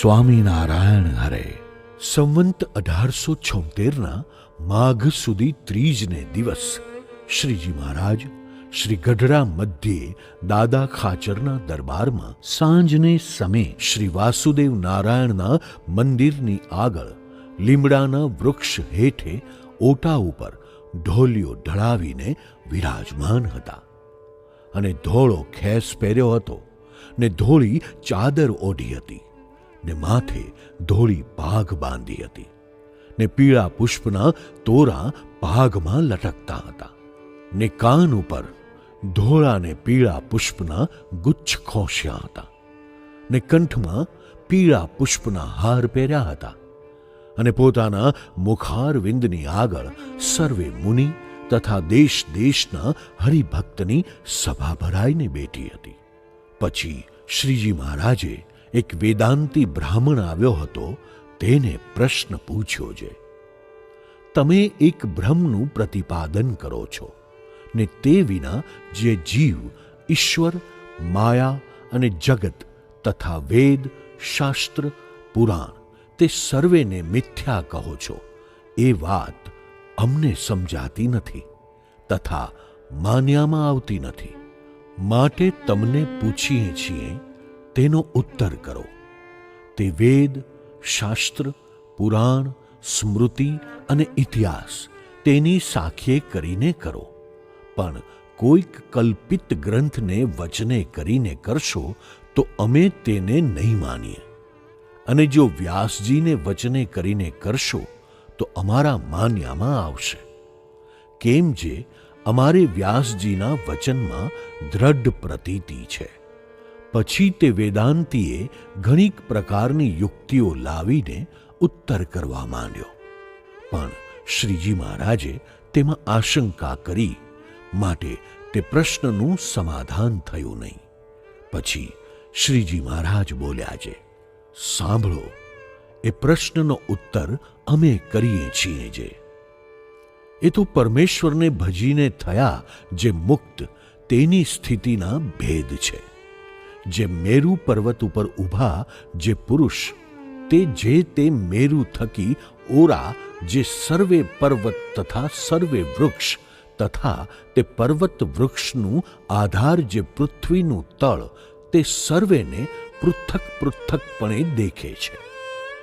સ્વામિનારાયણ હરે. સંવંત અઢારસો છોતેરના માઘ સુધી ત્રીજને દિવસ શ્રીજી મહારાજ શ્રી ગઢડા મધ્યે દાદા ખાચરના દરબારમાં સાંજને સમય શ્રી વાસુદેવ નારાયણના મંદિરની આગળ લીમડાના વૃક્ષ હેઠે ઓટા ઉપર ઢોલિયો ઢળાવીને વિરાજમાન હતા અને ધોળો ખેસ પહેર્યો હતો ને ધોળી ચાદર ઓઢી હતી. ને માથે ધોળી પાઘ બાંધી હતી ને પીળા પુષ્પના તોરા પાઘમાં લટકતા હતા ને કાન ઉપર ધોળા ને પીળા પુષ્પના ગુચ્છ ખોસ્યા હતા ને કંઠમાં પીળા પુષ્પના હાર પહેર્યા હતા અને પોતાના મુખારવિંદની આગળ સર્વે મુનિ તથા દેશ દેશના હરિભક્તની સભા ભરાઈને બેઠી હતી. પછી શ્રીજી મહારાજે એક વેદાંતી બ્રાહ્મણ આવ્યો હતો, તેને પ્રશ્ન પૂછ્યો છે તમે એક બ્રહ્મનું પ્રતિપાદન કરો છો, ને તે વિના જે જીવ, ઈશ્વર, માયા અને જગત તથા વેદ, શાસ્ત્ર, પુરાણ, તે સર્વેને મિથ્યા કહો છો, એ વાત અમને સમજાતી નથી તથા માન્યામાં આવતી નથી. માટે તમને પૂછીએ છીએ તેનો ઉત્તર કરો. તે વેદ, શાસ્ત્ર, પુરાણ, સ્મૃતિ અને ઇતિહાસ તેની સાખીએ કરીને કરો. પણ કોઈક કલ્પિત ગ્રંથને વચને કરીને કરશો તો અમે તેને નહીં માનીએ. અને જો વ્યાસજીને વચને કરીને કરશો તો અમારા માન્યામાં આવશે. કેમ જે અમારે વ્યાસજીના વચનમાં દ્રઢ પ્રતીતિ છે. પછી તે વેદાંતીએ ઘણીક પ્રકારની યુક્તિઓ લાવીને ઉત્તર કરવા માંડ્યો. પણ શ્રીજી મહારાજે તેમાં આશંકા કરી, માટે તે પ્રશ્નનું સમાધાન થયું નહીં. પછી શ્રીજી મહારાજ બોલ્યા છે, સાંભળો, એ પ્રશ્નનો ઉત્તર અમે કરીએ છીએ જે. એ તો પરમેશ્વરને ભજીને થયા જે મુક્ત, તેની સ્થિતિના ભેદ છે. જે મેરુ પર્વત ઉપર ઊભા જે પુરુષ, તે જે તે મેરુ થકી ઓરા, જે સર્વે પર્વત તથા સર્વે વૃક્ષ તથા તે પર્વત વૃક્ષનું આધાર જે પૃથ્વીનું તળ, તે સર્વેને પૃથક પૃથકપણે દેખે છે.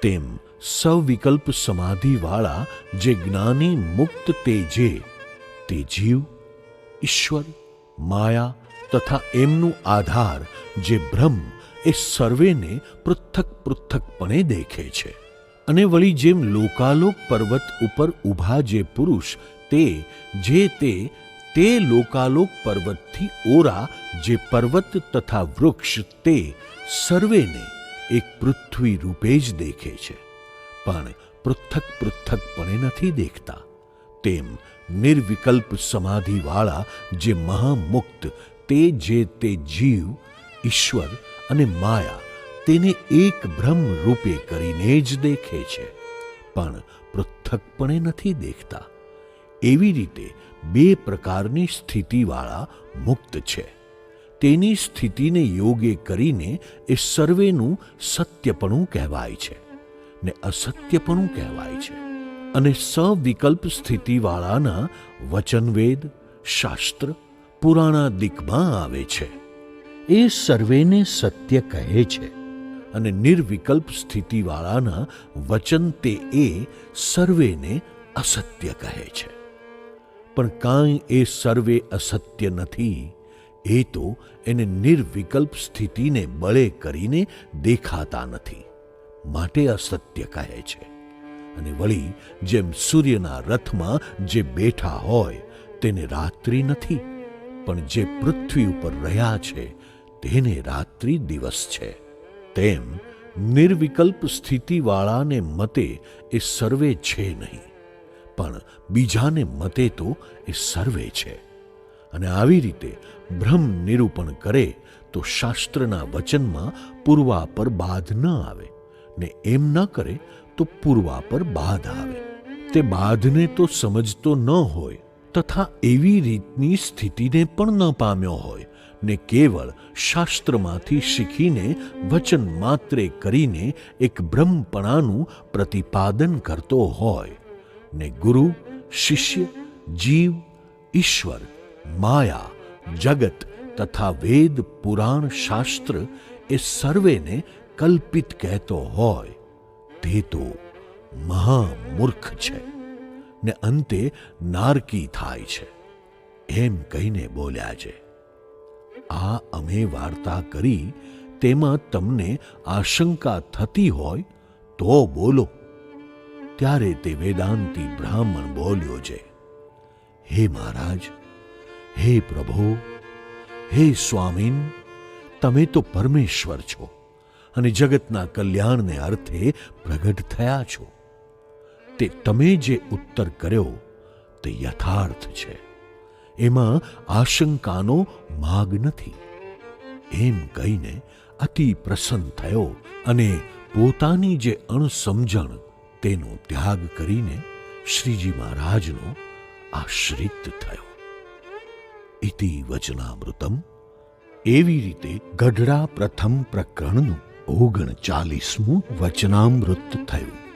તેમ સવિકલ્પ સમાધિવાળા જે જ્ઞાની મુક્ત તે જે તે જીવ, ઈશ્વર, માયા તથા એમનું આધાર જે બ્રહ્મ એ સર્વેને પૃથક પૃથકપણે દેખે છે. અને વળી જેમ લોકાલોક પર્વત ઉપર ઊભા જે પુરુષ, તે, જે તે તે લોકાલોક પર્વતથી ઓરા, જે પર્વત તથા વૃક્ષ, તે સર્વેને એક પૃથ્વી રૂપે જ દેખે છે. પણ પૃથક પૃથકપણે નથી દેખતા. તેમ નિર્વિકલ્પ સમાધિવાળા જે મહામુક્ત, તે જે તે જીવ ઈશ્વર અને માયા તેને એક ભ્રમ રૂપે કરીને જ દેખે છે. પણ પૃથકપણે નથી દેખતા. એવી રીતે બે પ્રકારની સ્થિતિવાળા મુક્ત છે. તેની સ્થિતિને યોગે કરીને એ સર્વેનું સત્યપણું કહેવાય છે ને અસત્યપણું કહેવાય છે અને સવિકલ્પ સ્થિતિવાળાના વચનવેદ, શાસ્ત્ર, પુરાણા દિકમાં આવે છે. એ સર્વેને સત્ય કહે છે. અને નિર્વિકલ્પ સ્થિતિવાળાના વચન તે એ સર્વેને અસત્ય કહે છે. પણ કાંઈ એ સર્વે અસત્ય નથી, એ તો એને નિર્વિકલ્પ સ્થિતિને બળે કરીને દેખાતા નથી, માટે અસત્ય કહે છે. અને વળી જેમ સૂર્યના રથમાં જે બેઠા હોય, તેને રાત્રિ નથી, પણ જે પૃથ્વી ઉપર રહ્યા છે તેને રાત્રિ દિવસ છે. તેમ નિર્વિકલ્પ સ્થિતિવાળાને મતે એ સર્વે છે નહીં, પણ બીજાને મતે તો એ સર્વે છે. અને આવી રીતે ભ્રમ નિરૂપણ કરે તો શાસ્ત્રના વચનમાં પૂર્વા પર બાધ ન આવે, ને એમ ન કરે તો પૂર્વા પર બાધ આવે. તે બાધને તો સમજતો ન હોય, તથા એવી રીતની સ્થિતિને પણ ન પામ્યો હોય ને કેવળ શાસ્ત્રમાંથી શીખીને, વચન માત્રે કરીને એક બ્રહ્મપણાનું પ્રતિપાદન કરતો હોય, ને ગુરુ, શિષ્ય, જીવ, ઈશ્વર, માયા, જગત તથા વેદ, પુરાણ, શાસ્ત્ર એ સર્વેને કલ્પિત કહેતો હોય. તે તો મહામૂર્ખ છે ને અંતે નારકી થાય છે. એમ કહીને બોલ્યા છે. આ અમે વાર્તા કરી, તેમાં તમને આશંકા થતી હોય તો બોલો. ત્યારે તે વેદાંતિ બ્રાહ્મણ બોલ્યો છે, હે મહારાજ, હે પ્રભુ, હે સ્વામીન, તમે તો પરમેશ્વર છો અને જગતના કલ્યાણને અર્થે પ્રગટ થયા છો. તે તમે જે ઉત્તર કર્યો તે યથાર્થ છે. એમાં આશંકાનો માગ નથી. એમ કહીને અતિ પ્રસન્ન થયો અને પોતાની જે અણસમજણ તેનો ત્યાગ કરીને શ્રીજી મહારાજનો આશ્રિત થયો. ઇતિ વચનામૃતમ. એવી રીતે ગઢડા પ્રથમ પ્રકરણનું ઓગણ ચાલીસમું વચનામૃત થયું.